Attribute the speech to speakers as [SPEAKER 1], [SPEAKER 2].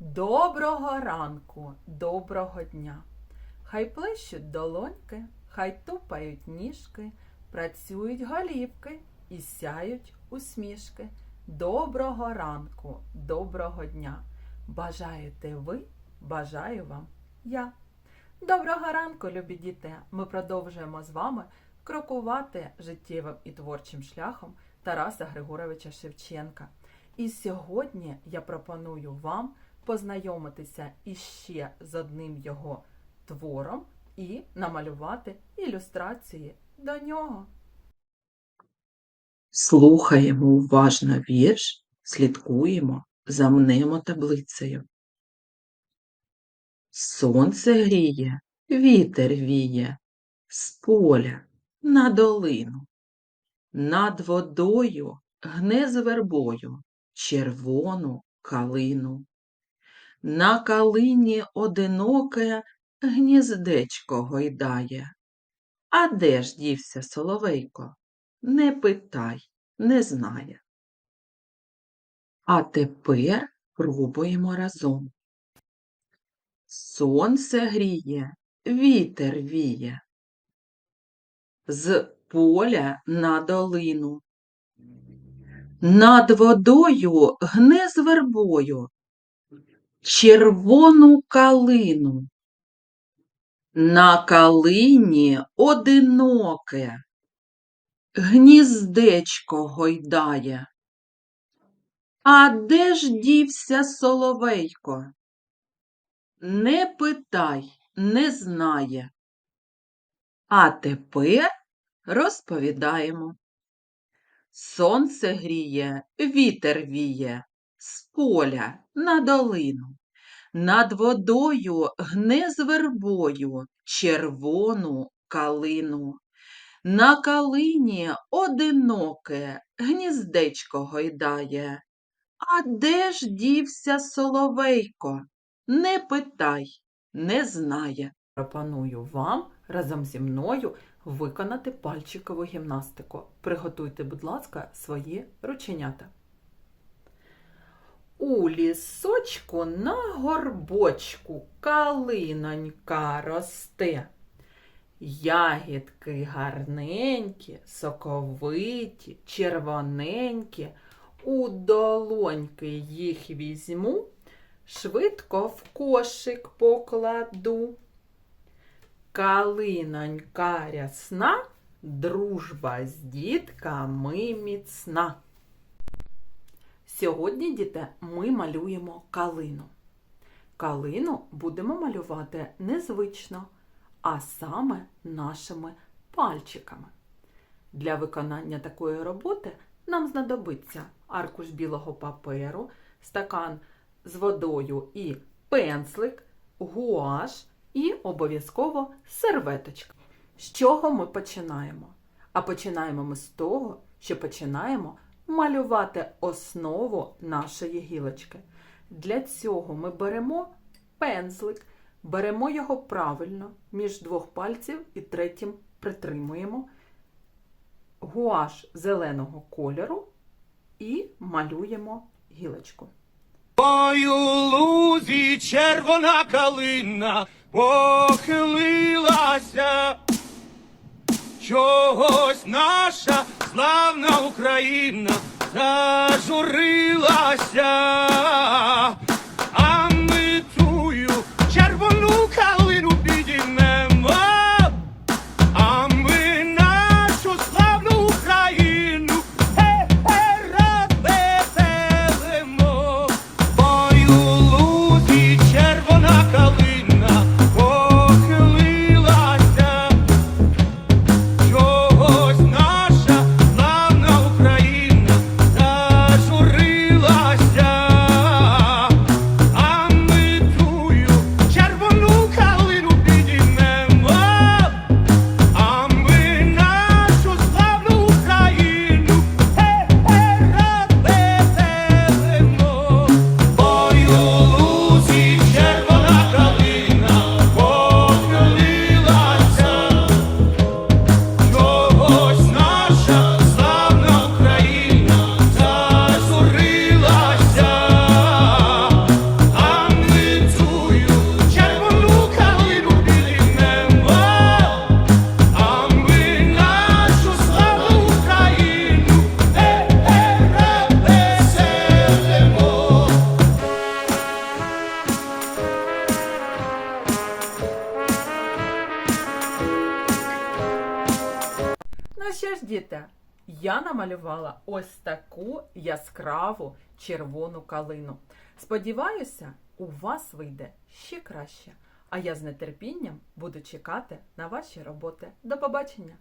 [SPEAKER 1] Доброго ранку, доброго дня. Хай плещуть долоньки, хай тупають ніжки, працюють голівки і сяють усмішки. Доброго ранку, доброго дня. Бажаєте ви, бажаю вам я. Доброго ранку, любі діти! Ми продовжуємо з вами крокувати життєвим і творчим шляхом Тараса Григоровича Шевченка. І сьогодні я пропоную вам познайомитися іще з одним його твором і намалювати ілюстрації до нього.
[SPEAKER 2] Слухаємо уважно вірш, слідкуємо за мнемотаблицею. Сонце гріє, вітер віє, з поля на долину. Над водою гне з вербою червону калину. На калині одиноке гніздечко гойдає. А де ж дівся соловейко? Не питай, не знає. А тепер пробуємо разом. Сонце гріє, вітер віє. З поля на долину. Над водою гне з вербою червону калину. На калині одиноке гніздечко гойдає. А де ж дівся соловейко? Не питай, не знає. А тепер розповідаємо. Сонце гріє, вітер віє, з поля на долину. Над водою гне з вербою червону калину. На калині одиноке гніздечко гойдає. А де ж дівся соловейко? Не питай, не знає.
[SPEAKER 1] Пропоную вам разом зі мною виконати пальчикову гімнастику. Приготуйте, будь ласка, свої рученята. У лісочку на горбочку калинонька росте. Ягідки гарненькі, соковиті, червоненькі. У долоньки їх візьму, швидко в кошик покладу. Калинонька рясна, дружба з дітками міцна. Сьогодні, діти, ми малюємо калину. Калину будемо малювати незвично, а саме нашими пальчиками. Для виконання такої роботи нам знадобиться аркуш білого паперу, стакан з водою і пензлик, гуаш і обов'язково серветочка. З чого ми починаємо? А починаємо ми з того, що починаємо малювати основу нашої гілочки. Для цього ми беремо пензлик, беремо його правильно між двох пальців і третім притримуємо гуаш зеленого кольору і малюємо гілочку.
[SPEAKER 3] Ой, лузі червона калина похилилася. Чогось наша славна Україна зажурилася.
[SPEAKER 1] Ж, я намалювала ось таку яскраву червону калину. Сподіваюся, у вас вийде ще краще. А я з нетерпінням буду чекати на ваші роботи. До побачення!